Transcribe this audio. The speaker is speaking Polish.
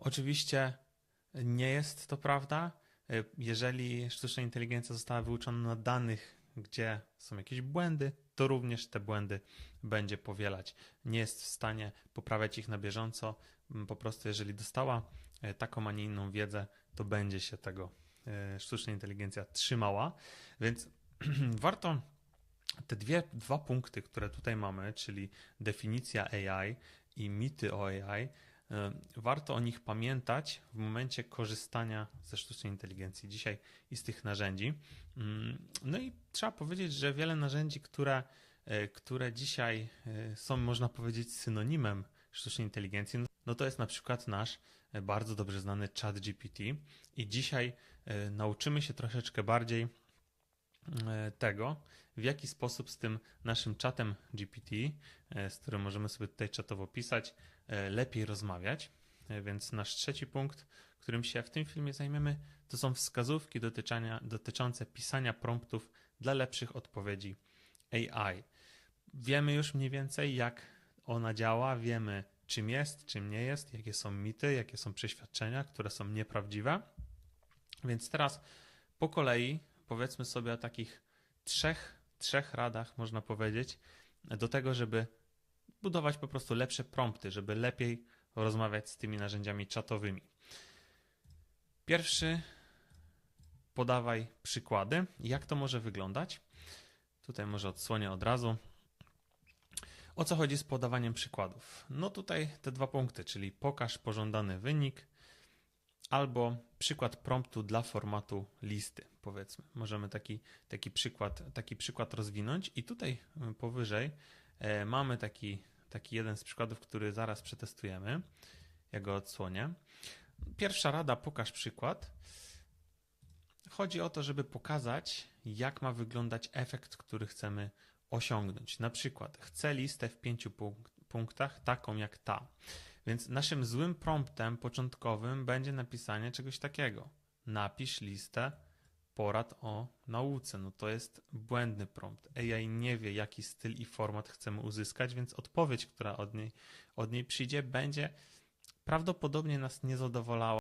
Oczywiście nie jest to prawda. E, Jeżeli sztuczna inteligencja została wyuczona na danych, gdzie są jakieś błędy, to również te błędy będzie powielać. Nie jest w stanie poprawiać ich na bieżąco. Mm, Po prostu, jeżeli dostała e, taką, a nie inną wiedzę, to będzie się tego e, sztuczna inteligencja trzymała. Więc warto te dwie, dwa punkty, które tutaj mamy, czyli definicja AI i mity o AI, warto o nich pamiętać w momencie korzystania ze sztucznej inteligencji dzisiaj i z tych narzędzi. Mm, No i trzeba powiedzieć, że wiele narzędzi, które, e, które dzisiaj e, są, można powiedzieć, synonimem sztucznej inteligencji, no to jest na przykład nasz e, bardzo dobrze znany ChatGPT i dzisiaj e, nauczymy się troszeczkę bardziej e, tego, w jaki sposób z tym naszym czatem GPT, e, z którym możemy sobie tutaj czatowo pisać, e, lepiej rozmawiać. E, Więc nasz trzeci punkt, którym się w tym filmie zajmiemy, to są wskazówki dotyczące pisania promptów dla lepszych odpowiedzi AI. Wiemy już mniej więcej, jak ona działa, wiemy, czym jest, czym nie jest, jakie są mity, jakie są przeświadczenia, które są nieprawdziwe. Więc teraz po kolei powiedzmy sobie o takich trzech, trzech radach, można powiedzieć, do tego, żeby budować po prostu lepsze prompty, żeby lepiej rozmawiać z tymi narzędziami czatowymi. Pierwszy, podawaj przykłady, jak to może wyglądać. Tutaj może odsłonię od razu. O co chodzi z podawaniem przykładów? No tutaj te dwa punkty, czyli pokaż pożądany wynik albo przykład promptu dla formatu listy, powiedzmy. Możemy taki, taki, przykład, taki przykład rozwinąć i tutaj y, powyżej e, mamy taki, taki jeden z przykładów, który zaraz przetestujemy. Ja go odsłonię. Pierwsza rada, pokaż przykład. Chodzi o to, żeby pokazać, jak ma wyglądać efekt, który chcemy osiągnąć. Na przykład, chcę listę w pięciu punk- punktach, taką jak ta. Więc naszym złym promptem początkowym będzie napisanie czegoś takiego. Napisz listę porad o nauce. No to jest błędny prompt. AI nie wie, jaki styl i format chcemy uzyskać, więc odpowiedź, która od niej, od niej przyjdzie, będzie prawdopodobnie nas nie zadowalała.